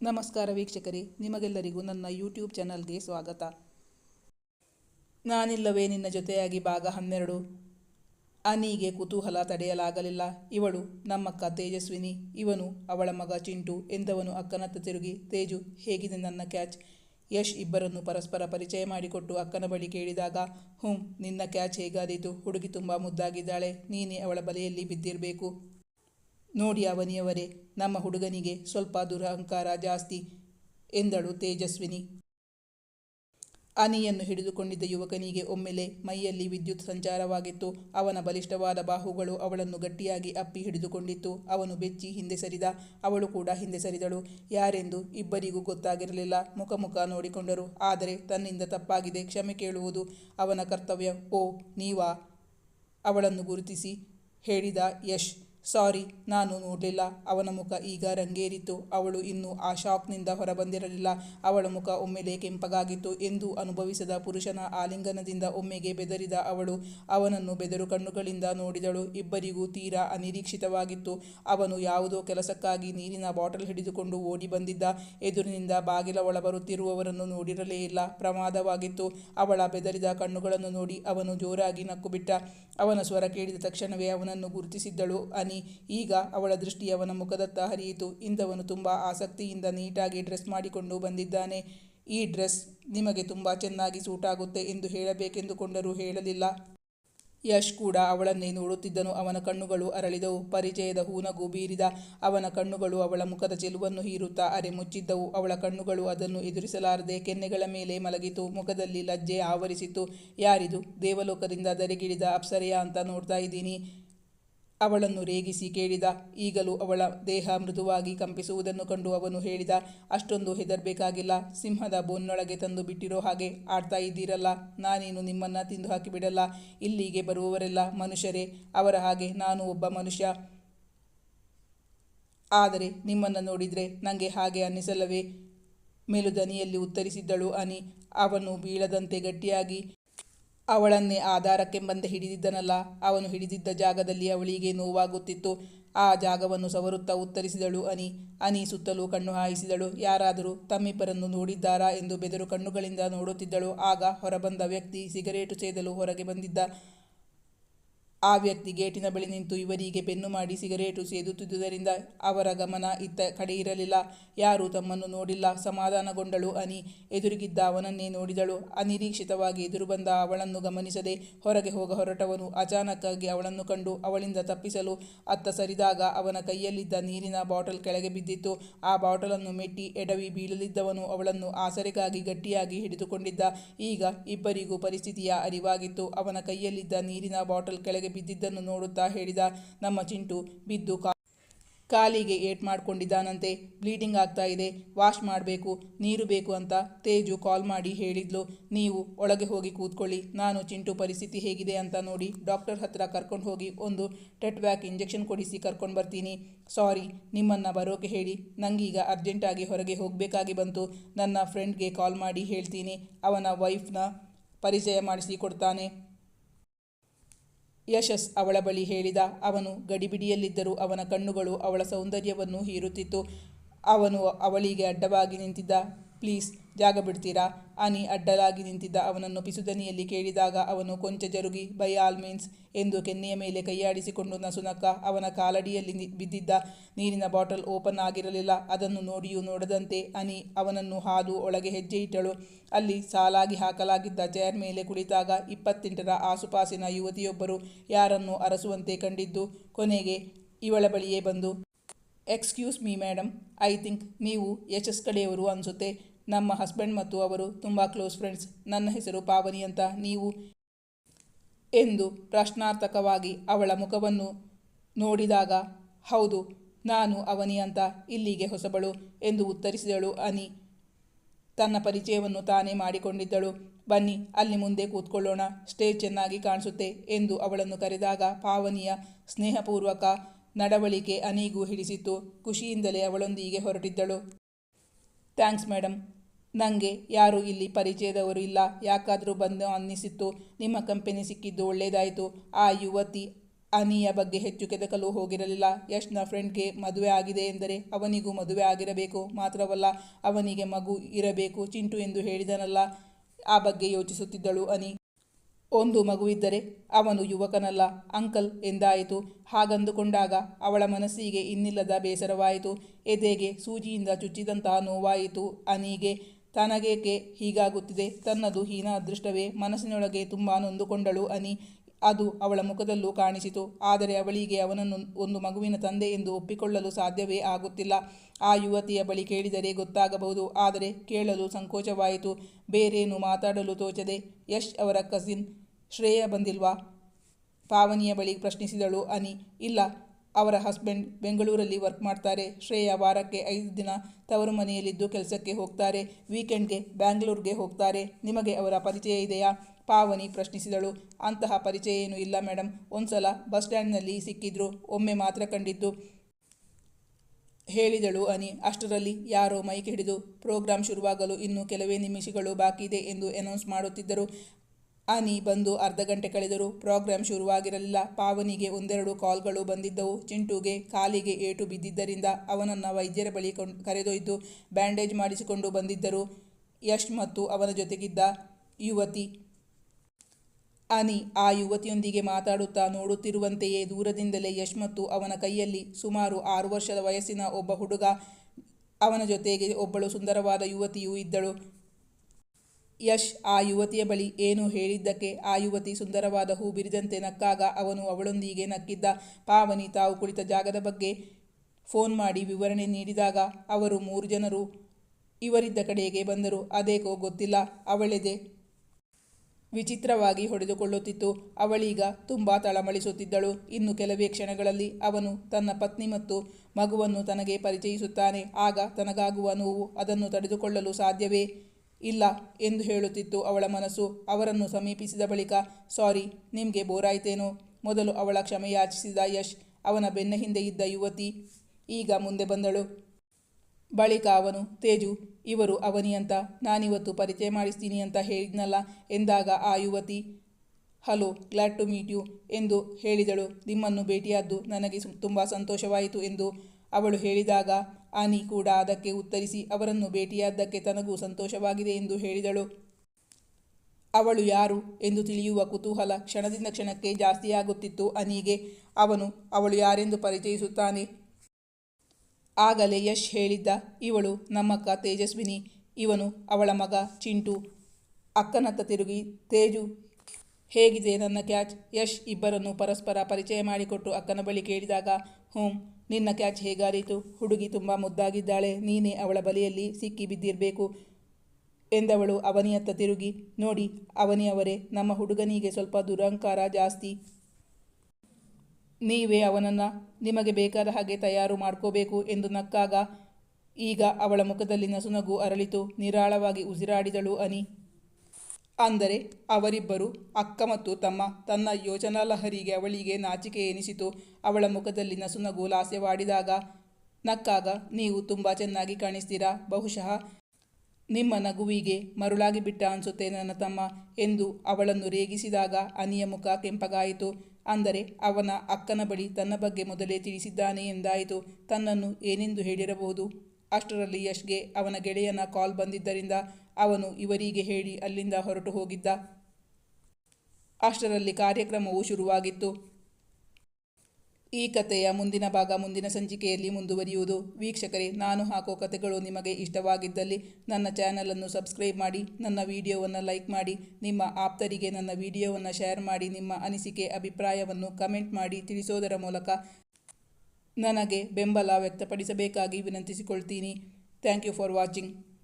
ನಮಸ್ಕಾರ ವೀಕ್ಷಕರೇ, ನಿಮಗೆಲ್ಲರಿಗೂ ನನ್ನ ಯೂಟ್ಯೂಬ್ ಚಾನಲ್ಗೆ ಸ್ವಾಗತ. ನಾನಿಲ್ಲವೇ ನಿನ್ನ ಜೊತೆಯಾಗಿ ಭಾಗ ಹನ್ನೆರಡು. ಅನಿಗೆ ಕುತೂಹಲ ತಡೆಯಲಾಗಲಿಲ್ಲ. ಇವಳು ನಮ್ಮಕ್ಕ ತೇಜಸ್ವಿನಿ, ಇವನು ಅವಳ ಮಗ ಚಿಂಟು ಎಂದವನು ಅಕ್ಕನತ್ತ ತಿರುಗಿ, ತೇಜು, ಹೇಗಿದೆ ನನ್ನ ಕ್ಯಾಚ್ ಯಶ್ ಇಬ್ಬರನ್ನು ಪರಸ್ಪರ ಪರಿಚಯ ಮಾಡಿಕೊಟ್ಟು ಅಕ್ಕನ ಬಳಿ ಕೇಳಿದಾಗ ಹ್ಞೂ ನಿನ್ನ ಕ್ಯಾಚ್ ಹೇಗಾದೀತು? ಹುಡುಗಿ ತುಂಬ ಮುದ್ದಾಗಿದ್ದಾಳೆ, ನೀನೇ ಅವಳ ಬಲೆಯಲ್ಲಿ ಬಿದ್ದಿರಬೇಕು. ನೋಡಿ ಅವನಿಯವರೇ, ನಮ್ಮ ಹುಡುಗನಿಗೆ ಸ್ವಲ್ಪ ದುರಹಂಕಾರ ಜಾಸ್ತಿ ಎಂದಳು ತೇಜಸ್ವಿನಿ. ಅನಿಯನ್ನು ಹಿಡಿದುಕೊಂಡಿದ್ದ ಯುವಕನಿಗೆ ಒಮ್ಮೆಲೆ ಮೈಯಲ್ಲಿ ವಿದ್ಯುತ್ ಸಂಚಾರವಾಗಿತ್ತು. ಅವನ ಬಲಿಷ್ಠವಾದ ಬಾಹುಗಳು ಅವಳನ್ನು ಗಟ್ಟಿಯಾಗಿ ಅಪ್ಪಿ ಹಿಡಿದುಕೊಂಡಿತ್ತು. ಅವನು ಬೆಚ್ಚಿ ಹಿಂದೆ ಸರಿದ, ಅವಳು ಕೂಡ ಹಿಂದೆ ಸರಿದಳು. ಯಾರೆಂದು ಇಬ್ಬರಿಗೂ ಗೊತ್ತಾಗಿರಲಿಲ್ಲ. ಮುಖ ಮುಖ ನೋಡಿಕೊಂಡರು. ಆದರೆ ತನ್ನಿಂದ ತಪ್ಪಾಗಿದೆ. ಕ್ಷಮೆ ಕೇಳುವುದು ಅವನ ಕರ್ತವ್ಯ. ಓ, ನೀವಾ? ಅವಳನ್ನು ಗುರುತಿಸಿ ಹೇಳಿದ ಯಶ್ ಸಾರಿ, ನಾನು ನೋಡಲಿಲ್ಲ. ಅವನ ಮುಖ ಈಗ ರಂಗೇರಿತ್ತು. ಅವಳು ಇನ್ನೂ ಆ ಶಾಕ್ನಿಂದ ಹೊರಬಂದಿರಲಿಲ್ಲ. ಅವಳ ಮುಖ ಒಮ್ಮೆಲೆ ಕೆಂಪಗಾಗಿತ್ತು. ಎಂದು ಅನುಭವಿಸದ ಪುರುಷನ ಆಲಿಂಗನದಿಂದ ಒಮ್ಮೆಗೆ ಬೆದರಿದ ಅವಳು ಅವನನ್ನು ಬೆದರು ಕಣ್ಣುಗಳಿಂದ ನೋಡಿದಳು. ಇಬ್ಬರಿಗೂ ತೀರಾ ಅನಿರೀಕ್ಷಿತವಾಗಿತ್ತು. ಅವನು ಯಾವುದೋ ಕೆಲಸಕ್ಕಾಗಿ ನೀರಿನ ಬಾಟಲ್ ಹಿಡಿದುಕೊಂಡು ಓಡಿ ಬಂದಿದ್ದ. ಎದುರಿನಿಂದ ಬಾಗಿಲ ಒಳ ಬರುತ್ತಿರುವವರನ್ನು ನೋಡಿರಲೇ ಇಲ್ಲ. ಪ್ರಮಾದವಾಗಿತ್ತು. ಅವಳ ಬೆದರಿದ ಕಣ್ಣುಗಳನ್ನು ನೋಡಿ ಅವನು ಜೋರಾಗಿ ನಕ್ಕುಬಿಟ್ಟ. ಅವನ ಸ್ವರ ಕೇಳಿದ ತಕ್ಷಣವೇ ಅವನನ್ನು ಗುರುತಿಸಿದ್ದಳು. ಅನಿ ಈಗ ಅವಳ ದೃಷ್ಟಿ ಅವನ ಮುಖದತ್ತ ಹರಿಯಿತು. ಇಂದವನು ತುಂಬ ಆಸಕ್ತಿಯಿಂದ ನೀಟಾಗಿ ಡ್ರೆಸ್ ಮಾಡಿಕೊಂಡು ಬಂದಿದ್ದಾನೆ. ಈ ಡ್ರೆಸ್ ನಿಮಗೆ ತುಂಬ ಚೆನ್ನಾಗಿ ಸೂಟ್ ಆಗುತ್ತೆ ಎಂದು ಹೇಳಬೇಕೆಂದುಕೊಂಡರೂ ಹೇಳಲಿಲ್ಲ. ಯಶ್ ಕೂಡ ಅವಳನ್ನೇ ನೋಡುತ್ತಿದ್ದನು. ಅವನ ಕಣ್ಣುಗಳು ಅರಳಿದವು. ಪರಿಚಯದ ಹೂನಗು ಬೀರಿದ ಅವನ ಕಣ್ಣುಗಳು ಅವಳ ಮುಖದ ಚೆಲುವನ್ನು ಹೀರುತ್ತಾ ಅರೆ ಮುಚ್ಚಿದ್ದವು. ಅವಳ ಕಣ್ಣುಗಳು ಅದನ್ನು ಎದುರಿಸಲಾರದೆ ಕೆನ್ನೆಗಳ ಮೇಲೆ ಮಲಗಿತು. ಮುಖದಲ್ಲಿ ಲಜ್ಜೆ ಆವರಿಸಿತು ಯಾರಿದು? ದೇವಲೋಕದಿಂದ ದರೆಗಿಳಿದ ಅಪ್ಸರೆಯ ಅಂತ ನೋಡ್ತಾ ಇದ್ದೀನಿ. ಅವಳನ್ನು ರೇಗಿಸಿ ಕೇಳಿದ. ಈಗಲೂ ಅವಳ ದೇಹ ಮೃದುವಾಗಿ ಕಂಪಿಸುವುದನ್ನು ಕಂಡು ಅವನು ಹೇಳಿದ, ಅಷ್ಟೊಂದು ಹೆದರ್ಬೇಕಾಗಿಲ್ಲ. ಸಿಂಹದ ಬೋನ್ನೊಳಗೆ ತಂದು ಬಿಟ್ಟಿರೋ ಹಾಗೆ ಆಡ್ತಾ ಇದ್ದೀರಲ್ಲ. ನಾನೇನು ನಿಮ್ಮನ್ನು ತಿಂದು ಹಾಕಿಬಿಡಲ್ಲ. ಇಲ್ಲಿಗೆ ಬರುವವರೆಲ್ಲ ಮನುಷ್ಯರೇ. ಅವರ ಹಾಗೆ ನಾನು ಒಬ್ಬ ಮನುಷ್ಯ. ಆದರೆ ನಿಮ್ಮನ್ನು ನೋಡಿದರೆ ನನಗೆ ಹಾಗೆ ಅನ್ನಿಸಲ್ಲವೇ? ಮೇಲುದನಿಯಲ್ಲಿ ಉತ್ತರಿಸಿದ್ದಳು ಅನಿ. ಅವನು ಬೀಳದಂತೆ ಗಟ್ಟಿಯಾಗಿ ಅವಳನ್ನೇ ಆಧಾರಕ್ಕೆಂಬಂತೆ ಹಿಡಿದಿದ್ದನಲ್ಲ. ಅವನು ಹಿಡಿದಿದ್ದ ಜಾಗದಲ್ಲಿ ಅವಳಿಗೆ ನೋವಾಗುತ್ತಿತ್ತು. ಆ ಜಾಗವನ್ನು ಸವರುತ್ತಾ ಉತ್ತರಿಸಿದಳು ಅನಿ. ಅನಿ ಸುತ್ತಲೂ ಕಣ್ಣು ಹಾಯಿಸಿದಳು. ಯಾರಾದರೂ ತಮ್ಮಿಬ್ಬರನ್ನು ನೋಡಿದ್ದಾರಾ ಎಂದು ಬೆದರು ಕಣ್ಣುಗಳಿಂದ ನೋಡುತ್ತಿದ್ದಳು. ಆಗ ಹೊರಬಂದ ವ್ಯಕ್ತಿ ಸಿಗರೇಟು ಸೇದಲು ಹೊರಗೆ ಬಂದಿದ್ದ. ಆ ವ್ಯಕ್ತಿ ಗೇಟಿನ ಬಳಿ ನಿಂತು ಇವರಿಗೆ ಬೆನ್ನು ಮಾಡಿ ಸಿಗರೇಟು ಸೇದುತ್ತಿದ್ದುದರಿಂದ ಅವರ ಗಮನ ಇತ್ತ ಕಡೆ ಇರಲಿಲ್ಲ. ಯಾರೂ ತಮ್ಮನ್ನು ನೋಡಿಲ್ಲ. ಸಮಾಧಾನಗೊಂಡಳು ಅನಿ. ಎದುರಿಗಿದ್ದ ಅವನನ್ನೇ ನೋಡಿದಳು. ಅನಿರೀಕ್ಷಿತವಾಗಿ ಎದುರು ಬಂದ ಅವಳನ್ನು ಗಮನಿಸದೆ ಹೊರಗೆ ಹೋಗ ಹೊರಟವನು. ಅಚಾನಕ್ಕಾಗಿ ಅವಳನ್ನು ಕಂಡು ಅವಳಿಂದ ತಪ್ಪಿಸಲು ಅತ್ತ ಸರಿದಾಗ ಅವನ ಕೈಯಲ್ಲಿದ್ದ ನೀರಿನ ಬಾಟಲ್ ಕೆಳಗೆ ಬಿದ್ದಿತ್ತು. ಆ ಬಾಟಲನ್ನು ಮೆಟ್ಟಿ ಎಡವಿ ಬೀಳಲಿದ್ದವನು ಅವಳನ್ನು ಆಸರೆಗಾಗಿ ಗಟ್ಟಿಯಾಗಿ ಹಿಡಿದುಕೊಂಡಿದ್ದ. ಈಗ ಇಬ್ಬರಿಗೂ ಪರಿಸ್ಥಿತಿಯ ಅರಿವಾಗಿತ್ತು. ಅವನ ಕೈಯಲ್ಲಿದ್ದ ನೀರಿನ ಬಾಟಲ್ ಕೆಳಗೆ ಬಿದ್ದಿದ್ದನ್ನು ನೋಡುತ್ತಾ ಹೇಳಿದ ನಮ್ಮ ಚಿಂಟು ಬಿದ್ದು ಕಾ ಕಾಲಿಗೆ ಏಟ್ ಮಾಡ್ಕೊಂಡಿದ್ದಾನಂತೆ. ಬ್ಲೀಡಿಂಗ್ ಆಗ್ತಾ ಇದೆ. ವಾಶ್ ಮಾಡಬೇಕು, ನೀರು ಬೇಕು ಅಂತ ತೇಜು ಕಾಲ್ ಮಾಡಿ ಹೇಳಿದ್ಲು. ನೀವು ಒಳಗೆ ಹೋಗಿ ಕೂತ್ಕೊಳ್ಳಿ. ನಾನು ಚಿಂಟು ಪರಿಸ್ಥಿತಿ ಹೇಗಿದೆ ಅಂತ ನೋಡಿ ಡಾಕ್ಟರ್ ಹತ್ರ ಕರ್ಕೊಂಡು ಹೋಗಿ ಒಂದು ಟೆಟ್ವ್ಯಾಕ್ ಇಂಜೆಕ್ಷನ್ ಕೊಡಿಸಿ ಕರ್ಕೊಂಡು ಬರ್ತೀನಿ. ಸಾರಿ, ನಿಮ್ಮನ್ನು ಬರೋಕೆ ಹೇಳಿ. ನಂಗೀಗ ಅರ್ಜೆಂಟಾಗಿ ಹೊರಗೆ ಹೋಗಬೇಕಾಗಿ ಬಂತು. ನನ್ನ ಫ್ರೆಂಡ್ಗೆ ಕಾಲ್ ಮಾಡಿ ಹೇಳ್ತೀನಿ. ಅವನ ವೈಫ್ನ ಪರಿಚಯ ಮಾಡಿಸಿ ಕೊಡ್ತಾನೆ. ಯಶಸ್ ಅವಳ ಬಳಿ ಹೇಳಿದ. ಅವನು ಗಡಿಬಿಡಿಯಲ್ಲಿದ್ದರೂ ಅವನ ಕಣ್ಣುಗಳು ಅವಳ ಸೌಂದರ್ಯವನ್ನು ಹೀರುತ್ತಿತ್ತು. ಅವನು ಅವಳಿಗೆ ಅಡ್ಡವಾಗಿ ನಿಂತಿದ್ದ. ಪ್ಲೀಸ್ ಜಾಗ ಬಿಡ್ತೀರಾ? ಅನಿ ಅಡ್ಡಲಾಗಿ ನಿಂತಿದ್ದ ಅವನನ್ನು ಪಿಸುದನಿಯಲ್ಲಿ ಕೇಳಿದಾಗ ಅವನು ಕೊಂಚ ಜರುಗಿ, ಬೈ ಆಲ್ ಮೀನ್ಸ್ ಎಂದು ಕೆನ್ನೆಯ ಮೇಲೆ ಕೈಯಾಡಿಸಿಕೊಂಡು ನಸುನಕ್ಕ ಅವನ ಕಾಲಡಿಯಲ್ಲಿ ಬಿದ್ದಿದ್ದ ನೀರಿನ ಬಾಟಲ್ ಓಪನ್ ಆಗಿರಲಿಲ್ಲ. ಅದನ್ನು ನೋಡಿಯೂ ನೋಡದಂತೆ ಅನಿ ಅವನನ್ನು ಹಾದು ಒಳಗೆ ಹೆಜ್ಜೆ ಇಟ್ಟಳು. ಅಲ್ಲಿ ಸಾಲಾಗಿ ಹಾಕಲಾಗಿದ್ದ ಚೇರ್ ಮೇಲೆ ಕುಳಿತಾಗ ಇಪ್ಪತ್ತೆಂಟರ ಆಸುಪಾಸಿನ ಯುವತಿಯೊಬ್ಬರು ಯಾರನ್ನು ಅರಸುವಂತೆ ಕಂಡಿದ್ದು. ಕೊನೆಗೆ ಇವಳ ಬಳಿಯೇ ಬಂದು excuse me madam I think ನೀವು ಯಶಸ್ ಕಡೆಯವರು ಅನಿಸುತ್ತೆ. ನಮ್ಮ ಹಸ್ಬೆಂಡ್ ಮತ್ತು ಅವರು ತುಂಬ ಕ್ಲೋಸ್ ಫ್ರೆಂಡ್ಸ್ ನನ್ನ ಹೆಸರು ಪಾವನಿ ಅಂತ ನೀವು ಎಂದು ಪ್ರಶ್ನಾರ್ಥಕವಾಗಿ ಅವಳ ಮುಖವನ್ನು ನೋಡಿದಾಗ, ಹೌದು, ನಾನು ಅವನಿ ಅಂತ ಇಲ್ಲಿಗೆ ಹೊಸಬಳು ಎಂದು ಉತ್ತರಿಸಿದಳು ಅನಿ. ತನ್ನ ಪರಿಚಯವನ್ನು ತಾನೇ ಮಾಡಿಕೊಂಡಿದ್ದಳು. ಬನ್ನಿ, ಅಲ್ಲಿ ಮುಂದೆ ಕೂತ್ಕೊಳ್ಳೋಣ. ಸ್ಟೇಜ್ ಚೆನ್ನಾಗಿ ಕಾಣಿಸುತ್ತೆ ಎಂದು ಅವಳನ್ನು ಕರೆದಾಗ ಪಾವನಿಯ ಸ್ನೇಹಪೂರ್ವಕ ನಡವಳಿಕೆ ಅನಿಗೂ ಹಿಡಿಸಿತ್ತು. ಖುಷಿಯಿಂದಲೇ ಅವಳೊಂದಿಗೆ ಹೊರಟಿದ್ದಳು. ಥ್ಯಾಂಕ್ಸ್ ಮೇಡಮ್ ನನಗೆ ಯಾರೂ ಇಲ್ಲಿ ಪರಿಚಯದವರು ಇಲ್ಲ. ಯಾಕಾದರೂ ಬಂದು ಅನ್ನಿಸಿತ್ತು. ನಿಮ್ಮ ಕಂಪನಿ ಸಿಕ್ಕಿದ್ದು ಒಳ್ಳೆಯದಾಯಿತು ಆ ಯುವತಿ ಅನಿಯ ಬಗ್ಗೆ ಹೆಚ್ಚು ಕೆದಕಲು ಹೋಗಿರಲಿಲ್ಲ. ಯಶ್ನ ಫ್ರೆಂಡ್ಗೆ ಮದುವೆ ಆಗಿದೆ ಎಂದರೆ ಅವನಿಗೂ ಮದುವೆ ಆಗಿರಬೇಕು. ಮಾತ್ರವಲ್ಲ, ಅವನಿಗೆ ಮಗು ಇರಬೇಕು ಚಿಂಟು ಎಂದು ಹೇಳಿದನಲ್ಲ. ಆ ಬಗ್ಗೆ ಯೋಚಿಸುತ್ತಿದ್ದಳು ಅನಿ. ಒಂದು ಮಗುವಿದ್ದರೆ ಅವನು ಯುವಕನಲ್ಲ, ಅಂಕಲ್ ಎಂದಾಯಿತು. ಹಾಗಂದುಕೊಂಡಾಗ ಅವಳ ಮನಸ್ಸಿಗೆ ಇನ್ನಿಲ್ಲದ ಬೇಸರವಾಯಿತು. ಎದೆಗೆ ಸೂಜಿಯಿಂದ ಚುಚ್ಚಿದಂತಹ ನೋವಾಯಿತು ಅನಿಗೆ. ತನಗೇಕೆ ಹೀಗಾಗುತ್ತಿದೆ? ತನ್ನದು ಹೀನ ಅದೃಷ್ಟವೇ. ಮನಸ್ಸಿನೊಳಗೆ ತುಂಬ ನೊಂದುಕೊಂಡಳು ಅನಿ. ಅದು ಅವಳ ಮುಖದಲ್ಲೂ ಕಾಣಿಸಿತು. ಆದರೆ ಅವಳಿಗೆ ಅವನನ್ನು ಒಂದು ಮಗುವಿನ ತಂದೆ ಎಂದು ಒಪ್ಪಿಕೊಳ್ಳಲು ಸಾಧ್ಯವೇ ಆಗುತ್ತಿಲ್ಲ. ಆ ಯುವತಿಯ ಬಳಿ ಕೇಳಿದರೆ ಗೊತ್ತಾಗಬಹುದು. ಆದರೆ ಕೇಳಲು ಸಂಕೋಚವಾಯಿತು. ಬೇರೇನು ಮಾತಾಡಲು ತೋಚದೆ, ಯಶ್ ಅವರ ಕಸಿನ್ ಶ್ರೇಯ ಬಂದಿಲ್ವಾ? ಪಾವನಿಯ ಬಳಿ ಪ್ರಶ್ನಿಸಿದಳು ಅನಿ. ಇಲ್ಲ ಅವರ ಹಸ್ಬೆಂಡ್ ಬೆಂಗಳೂರಲ್ಲಿ ವರ್ಕ್ ಮಾಡ್ತಾರೆ. ಶ್ರೇಯಾ ವಾರಕ್ಕೆ ಐದು ದಿನ ತವರು ಮನೆಯಲ್ಲಿದ್ದು ಕೆಲಸಕ್ಕೆ ಹೋಗ್ತಾರೆ. ವೀಕೆಂಡ್ಗೆ ಬ್ಯಾಂಗ್ಳೂರ್ಗೆ ಹೋಗ್ತಾರೆ. ನಿಮಗೆ ಅವರ ಪರಿಚಯ ಇದೆಯಾ? ಪಾವನಿ ಪ್ರಶ್ನಿಸಿದಳು. ಅಂತಹ ಪರಿಚಯ ಏನೂ ಇಲ್ಲ ಮೇಡಮ್ ಒಂದ್ಸಲ ಬಸ್ ಸ್ಟ್ಯಾಂಡ್ನಲ್ಲಿ ಸಿಕ್ಕಿದ್ರು. ಒಮ್ಮೆ ಮಾತ್ರ ಕಂಡಿದ್ದು. ಹೇಳಿದಳು ಅನಿ. ಅಷ್ಟರಲ್ಲಿ ಯಾರೋ ಮೈಕ್ ಹಿಡಿದು ಪ್ರೋಗ್ರಾಂ ಶುರುವಾಗಲು ಇನ್ನು ಕೆಲವೇ ನಿಮಿಷಗಳು ಬಾಕಿ ಇದೆ ಎಂದು ಅನೌನ್ಸ್ ಮಾಡುತ್ತಿದ್ದರು. ಅನಿ ಬಂದು ಅರ್ಧ ಗಂಟೆ ಕಳೆದರೂ ಪ್ರೋಗ್ರಾಂ ಶುರುವಾಗಿರಲಿಲ್ಲ. ಪಾವನಿಗೆ ಒಂದೆರಡು ಕಾಲ್ಗಳು ಬಂದಿದ್ದವು. ಚಿಂಟುಗೆ ಕಾಲಿಗೆ ಏಟು ಬಿದ್ದಿದ್ದರಿಂದ ಅವನನ್ನು ವೈದ್ಯರ ಬಳಿ ಕರೆದೊಯ್ದು ಬ್ಯಾಂಡೇಜ್ ಮಾಡಿಸಿಕೊಂಡು ಬಂದಿದ್ದರು. ಯಶ್ ಮತ್ತು ಅವನ ಜೊತೆಗಿದ್ದ ಯುವತಿ. ಅನಿ ಆ ಯುವತಿಯೊಂದಿಗೆ ಮಾತಾಡುತ್ತಾ ನೋಡುತ್ತಿರುವಂತೆಯೇ ದೂರದಿಂದಲೇ ಯಶ್ ಮತ್ತು ಅವನ ಕೈಯಲ್ಲಿ ಸುಮಾರು ಆರು ವರ್ಷದ ವಯಸ್ಸಿನ ಒಬ್ಬ ಹುಡುಗ ಅವನ ಜೊತೆಗೆ ಒಬ್ಬಳು ಸುಂದರವಾದ ಯುವತಿಯೂ ಇದ್ದಳು. ಯಶ್ ಆ ಯುವತಿಯ ಬಳಿ ಏನು ಹೇಳಿದ್ದಕ್ಕೆ ಆ ಯುವತಿ ಸುಂದರವಾದ ಹೂ ಬಿರಿದಂತೆ ನಕ್ಕಾಗ ಅವನು ಅವಳೊಂದಿಗೆ ನಕ್ಕಿದ್ದ. ಪಾವನಿ ತಾವು ಕುಳಿತ ಜಾಗದ ಬಗ್ಗೆ ಫೋನ್ ಮಾಡಿ ವಿವರಣೆ ನೀಡಿದಾಗ ಅವರು ಮೂರು ಜನರು ಇವರಿದ್ದ ಕಡೆಗೆ ಬಂದರು. ಅದೇಕೋ ಗೊತ್ತಿಲ್ಲ. ಅವಳೆದೆ ವಿಚಿತ್ರವಾಗಿ ಹೊಡೆದುಕೊಳ್ಳುತ್ತಿತ್ತು. ಅವಳೀಗ ತುಂಬ ತಳಮಳಿಸುತ್ತಿದ್ದಳು. ಇನ್ನು ಕೆಲವೇ ಕ್ಷಣಗಳಲ್ಲಿ ಅವನು ತನ್ನ ಪತ್ನಿ ಮತ್ತು ಮಗುವನ್ನು ತನಗೆ ಪರಿಚಯಿಸುತ್ತಾನೆ. ಆಗ ತನಗಾಗುವ ನೋವು ಅದನ್ನು ತಡೆದುಕೊಳ್ಳಲು ಸಾಧ್ಯವೇ? ಇಲ್ಲ ಎಂದು ಹೇಳುತ್ತಿತ್ತು ಅವಳ ಮನಸ್ಸು. ಅವರನ್ನು ಸಮೀಪಿಸಿದ ಬಳಿಕ, ಸಾರಿ, ನಿಮಗೆ ಬೋರಾಯ್ತೇನೋ? ಮೊದಲು ಅವಳ ಕ್ಷಮೆ ಯಾಚಿಸಿದ ಯಶ್ ಅವನ ಬೆನ್ನ ಹಿಂದೆ ಇದ್ದ ಯುವತಿ ಈಗ ಮುಂದೆ ಬಂದಳು. ಬಳಿಕ ಅವನು, ತೇಜು, ಇವರು ಅವನಿ ಅಂತ, ನಾನಿವತ್ತು ಪರಿಚಯ ಮಾಡಿಸ್ತೀನಿ ಅಂತ ಹೇಳಿದ್ನಲ್ಲ ಎಂದಾಗ ಆ ಯುವತಿ, hello, glad to meet you ಎಂದು ಹೇಳಿದಳು. ನಿಮ್ಮನ್ನು ಭೇಟಿಯಾದ್ದು ನನಗೆ ತುಂಬ ಸಂತೋಷವಾಯಿತು ಎಂದು ಅವಳು ಹೇಳಿದಾಗ ಆನಿ ಕೂಡ ಅದಕ್ಕೆ ಉತ್ತರಿಸಿ, ಅವರನ್ನು ಭೇಟಿಯಾದ್ದಕ್ಕೆ ತನಗೂ ಸಂತೋಷವಾಗಿದೆ ಎಂದು ಹೇಳಿದಳು. ಅವಳು ಯಾರು ಎಂದು ತಿಳಿಯುವ ಕುತೂಹಲ ಕ್ಷಣದಿಂದ ಕ್ಷಣಕ್ಕೆ ಜಾಸ್ತಿಯಾಗುತ್ತಿತ್ತು ಅನಿಗೆ. ಅವನು, ಅವಳು ಯಾರೆಂದು ಪರಿಚಯಿಸುತ್ತಾನೆ? ಆಗಲೇ ಯಶ್ ಹೇಳಿದ್ದ, ಇವಳು ನಮ್ಮಕ್ಕ ತೇಜಸ್ವಿನಿ. ಇವನು ಅವಳ ಮಗ ಚಿಂಟು. ಅಕ್ಕನತ್ತ ತಿರುಗಿ ತೇಜು ಹೇಗಿದೆ ನನ್ನ ಕ್ಯಾಚ್? ಯಶ್ ಇಬ್ಬರನ್ನು ಪರಸ್ಪರ ಪರಿಚಯ ಮಾಡಿಕೊಟ್ಟು ಅಕ್ಕನ ಬಳಿ ಕೇಳಿದಾಗ ಹ್ಞೂ ನಿನ್ನ ಕ್ಯಾಚ್ ಹೇಗಾದೀತು? ಹುಡುಗಿ ತುಂಬ ಮುದ್ದಾಗಿದ್ದಾಳೆ. ನೀನೇ ಅವಳ ಬಲಿಯಲ್ಲಿ ಸಿಕ್ಕಿ ಬಿದ್ದಿರಬೇಕು ಎಂದವಳು ಅವನಿಯತ್ತ ತಿರುಗಿ, ನೋಡಿ, ಅವನಿಯವರೇ, ನಮ್ಮ ಹುಡುಗನಿಗೆ ಸ್ವಲ್ಪ ದುರಂಕಾರ ಜಾಸ್ತಿ. ನೀವೇ ಅವನನ್ನು ನಿಮಗೆ ಬೇಕಾದ ಹಾಗೆ ತಯಾರು ಮಾಡ್ಕೋಬೇಕು ಎಂದು ನಕ್ಕಾಗ ಈಗ ಅವಳ ಮುಖದಲ್ಲಿ ನಸುನಗು ಅರಳಿತು. ನಿರಾಳವಾಗಿ ಉಸಿರಾಡಿದಳು ಅನಿ. ಅಂದರೆ ಅವರಿಬ್ಬರು ಅಕ್ಕ ಮತ್ತು ತಮ್ಮ. ತನ್ನ ಯೋಚನಾಲಹರಿಗೆ ಅವಳಿಗೆ ನಾಚಿಕೆ ಎನಿಸಿತು. ಅವಳ ಮುಖದಲ್ಲಿ ನಸುನಗು ಲಾಸ್ಯವಾಡಿದಾಗ ನಕ್ಕಾಗ, ನೀವು ತುಂಬ ಚೆನ್ನಾಗಿ ಕಾಣಿಸ್ತೀರಾ? ಬಹುಶಃ ನಿಮ್ಮ ನಗುವಿಗೆ ಮರುಳಾಗಿ ಬಿಟ್ಟ ಅನಿಸುತ್ತೆ ನನ್ನ ತಮ್ಮ ಎಂದು ಅವಳನ್ನು ರೇಗಿಸಿದಾಗ ಅನಿಯ ಮುಖ ಕೆಂಪಗಾಯಿತು. ಅಂದರೆ ಅವನ ಅಕ್ಕನ ಬಳಿ ತನ್ನ ಬಗ್ಗೆ ಮೊದಲೇ ತಿಳಿಸಿದ್ದಾನೆ ಎಂದಾಯಿತು. ತನ್ನನ್ನು ಏನೆಂದು ಹೇಳಿರಬಹುದು? ಅಷ್ಟರಲ್ಲಿ ಯಶ್ಗೆ ಅವನ ಗೆಳೆಯನ ಕಾಲ್ ಬಂದಿದ್ದರಿಂದ ಅವನು ಇವರಿಗೆ ಹೇಳಿ ಅಲ್ಲಿಂದ ಹೊರಟು ಹೋಗಿದ್ದ. ಅಷ್ಟರಲ್ಲಿ ಕಾರ್ಯಕ್ರಮವು ಶುರುವಾಗಿತ್ತು. ಈ ಕಥೆಯ ಮುಂದಿನ ಭಾಗ ಮುಂದಿನ ಸಂಚಿಕೆಯಲ್ಲಿ ಮುಂದುವರಿಯುವುದು. ವೀಕ್ಷಕರೇ, ನಾನು ಹಾಕೋ ಕಥೆಗಳು ನಿಮಗೆ ಇಷ್ಟವಾಗಿದ್ದಲ್ಲಿ ನನ್ನ ಚಾನಲನ್ನು ಸಬ್ಸ್ಕ್ರೈಬ್ ಮಾಡಿ, ನನ್ನ ವಿಡಿಯೋವನ್ನು ಲೈಕ್ ಮಾಡಿ, ನಿಮ್ಮ ಆಪ್ತರಿಗೆ ನನ್ನ ವಿಡಿಯೋವನ್ನು ಶೇರ್ ಮಾಡಿ, ನಿಮ್ಮ ಅನಿಸಿಕೆ, ಅಭಿಪ್ರಾಯವನ್ನು ಕಮೆಂಟ್ ಮಾಡಿ ತಿಳಿಸೋದರ ಮೂಲಕ ನನಗೆ ಬೆಂಬಲ ವ್ಯಕ್ತಪಡಿಸಬೇಕಾಗಿ ವಿನಂತಿಸಿಕೊಳ್ತೀನಿ. Thank you for watching.